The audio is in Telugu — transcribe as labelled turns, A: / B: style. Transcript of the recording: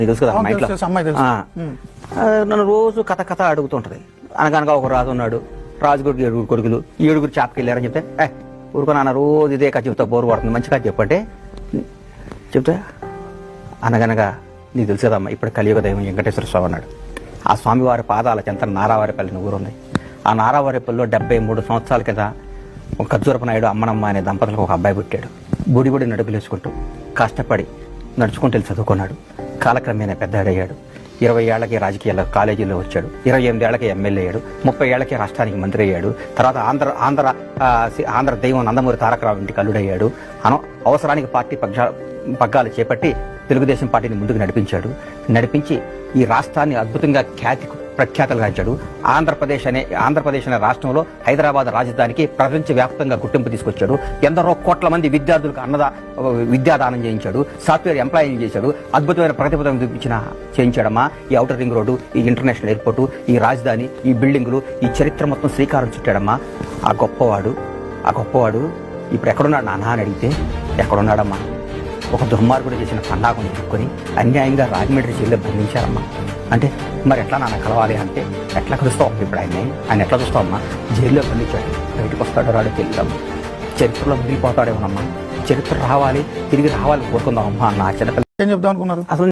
A: నీకు తెలుసు కదా ఇంట్లో. నన్ను రోజు కథ కథ అడుగుతుంటది. అనగనగా ఒక రాజు ఉన్నాడు రాజుగుడికి ఏడుగురు కొడుకులు. ఏడుగురు చాపకి వెళ్ళారని చెప్తే ఏ ఊరుకో నాన్న రోజు ఇదే కథ చెప్తా బోరు పడుతుంది మంచి కథ చెప్పంటే. చెప్తే అనగనగా నీకు తెలుసు కదమ్మా ఇప్పుడు కలియుగ దైవం వెంకటేశ్వర స్వామి అన్నాడు ఆ స్వామివారి పాదాల చెంత నారావారిపల్లి ఊరు ఉంది ఆ నారావారిపల్లిలో డెబ్బై మూడు సంవత్సరాల కింద ఒక ఖర్జూరపు నాయుడు అమ్మనమ్మ అనే దంపతులకు ఒక అబ్బాయి పుట్టాడు. బుడి బుడి నడుపులేసుకుంటూ కష్టపడి నడుచుకుంటూ చదువుకున్నాడు. కాలక్రమేణా పెద్దాడయ్యాడు ఇరవై ఏళ్ళకి రాజకీయాల కాలేజీలో వచ్చాడు. ఇరవై ఎనిమిది ఏళ్ళకి ఎమ్మెల్యే అయ్యాడు. ముప్పై ఏళ్ళకి రాష్ట్రానికి మంత్రి అయ్యాడు. తర్వాత ఆంధ్ర ఆంధ్ర ఆంధ్ర దైవం నందమూరి తారకరావు ఇంటికి అల్లుడయ్యాడు. అన అవసరానికి పార్టీ పక్ష పగ్గాలు చేపట్టి తెలుగుదేశం పార్టీని ముందుకు నడిపించాడు. నడిపించి ఈ రాష్ట్రాన్ని అద్భుతంగా ఖ్యాతి ప్రఖ్యాతలు గాంచాడు ఆంధ్రప్రదేశ్ అనే ఆంధ్రప్రదేశ్ అనే రాష్ట్రంలో హైదరాబాద్ రాజధానికి ప్రపంచవ్యాప్తంగా గుర్తింపు తీసుకొచ్చాడు. ఎందరో కోట్ల మంది విద్యార్థులకు అన్నదా విద్యాదానం చేయించాడు. సాఫ్ట్వేర్ ఎంప్లాయింగ్ చేశాడు. అద్భుతమైన ప్రతిపదం చూపించిన చేయించాడమ్మా. ఈ ఔటర్ రింగ్ రోడ్డు ఈ ఇంటర్నేషనల్ ఎయిర్పోర్టు ఈ రాజధాని ఈ బిల్డింగులు ఈ చరిత్ర మొత్తం శ్రీకారం చుట్టాడమ్మా. ఆ గొప్పవాడు ఆ గొప్పవాడు ఇప్పుడు ఎక్కడున్నాడు నాన్న అని అడిగితే ఎక్కడున్నాడమ్మా? ఒక దుర్మార్గుడు చేసిన పండాగం ఎదుర్కొని అన్యాయంగా రాజమండ్రి జైల్లో బంధించారమ్మా. అంటే మరి ఎట్లా నాన్న కలవాలి అంటే ఎట్లా కలుస్తావు ఇప్పుడు ఆయన్ని? ఆయన ఎట్లా చూస్తావమ్మా జైల్లో బంధించాడు. బయటకు వస్తాడో రాడో తెలియదమ్మా చరిత్రలో మిగిలిపోతాడేమోనమ్మా చరిత్ర రావాలి తిరిగి రావాలి కోరుకుందామమ్మా నా చిన్నపిల్ల
B: ఏం చెప్దాం అనుకున్నారు?
A: అసలు